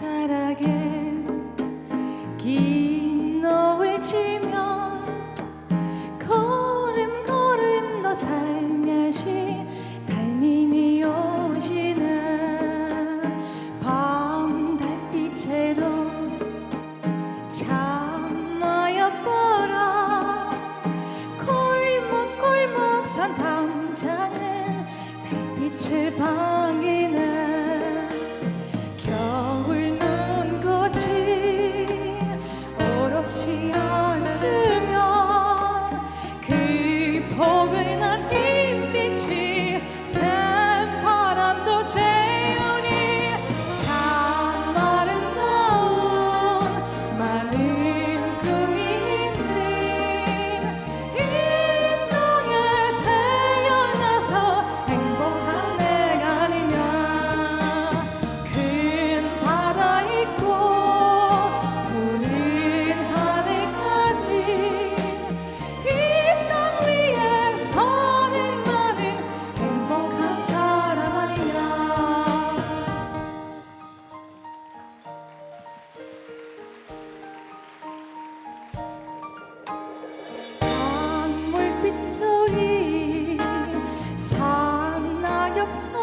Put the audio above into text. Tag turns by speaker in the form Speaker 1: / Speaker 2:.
Speaker 1: 살아게 긴 노을 지면 걸음걸음 너 살며시 달님이 오시나. 밤 달빛에도 참 너였더라. 골목 골목 산 담자는 달빛을 봐. 산낙엽 소